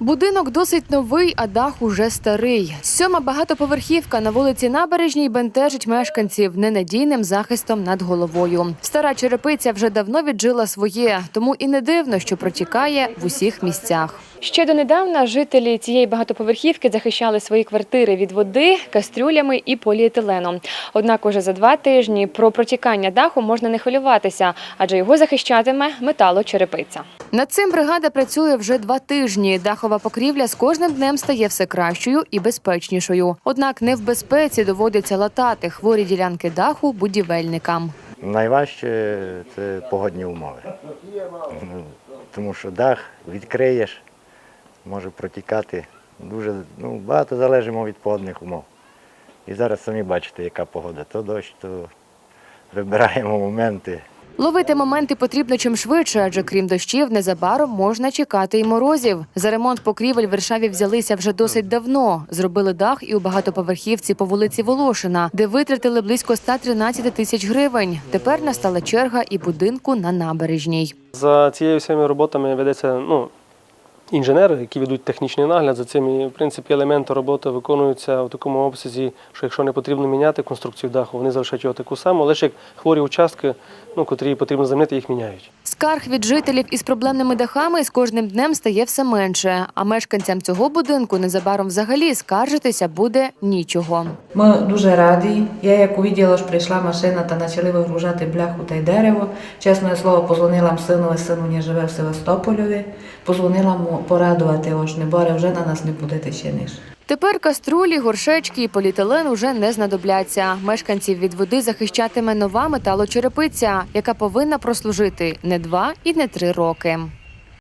Будинок досить новий, а дах уже старий. Сьома багатоповерхівка на вулиці Набережній бентежить мешканців ненадійним захистом над головою. Стара черепиця вже давно віджила своє, тому і не дивно, що протікає в усіх місцях. Ще донедавна жителі цієї багатоповерхівки захищали свої квартири від води, кастрюлями і поліетиленом. Однак уже за два тижні про протікання даху можна не хвилюватися, адже його захищатиме металочерепиця. Над цим бригада працює вже два тижні. Дахова покрівля з кожним днем стає все кращою і безпечнішою. Однак не в безпеці доводиться латати хворі ділянки даху будівельникам. Найважче це погодні умови. Ну, Тому що дах відкриєш, може протікати. Дуже ну, багато залежимо від погодних умов. І зараз самі бачите, яка погода. То дощ, то вибираємо моменти. Ловити моменти потрібно чим швидше, адже крім дощів, незабаром можна чекати і морозів. За ремонт покрівель в Варшаві взялися вже досить давно. Зробили дах і у багатоповерхівці по вулиці Волошина, де витратили близько 113 тисяч гривень. Тепер настала черга і будинку на набережній. За цією всіми роботами ведеться ну, інженери, які ведуть технічний нагляд. За цими в принципі, елементи роботи виконуються в такому обсязі, що якщо не потрібно міняти конструкцію даху, вони залишають його таку саму, лише як хворі участки, ну, котрі потрібно замінити, їх міняють. Скарг від жителів із проблемними дахами з кожним днем стає все менше. А мешканцям цього будинку незабаром взагалі скаржитися буде нічого. Ми дуже раді. Я як увиділа, що прийшла машина та почали вигружати бляху та й дерево. Чесне слово, позвонила сину, сину не живе в Севастополеві. Позвонила йому порадувати що не боре, вже на нас не буде тишиниш. Тепер каструлі, горшечки і поліетилен уже не знадобляться. Мешканців від води захищатиме нова металочерепиця, яка повинна прослужити не два і не три роки.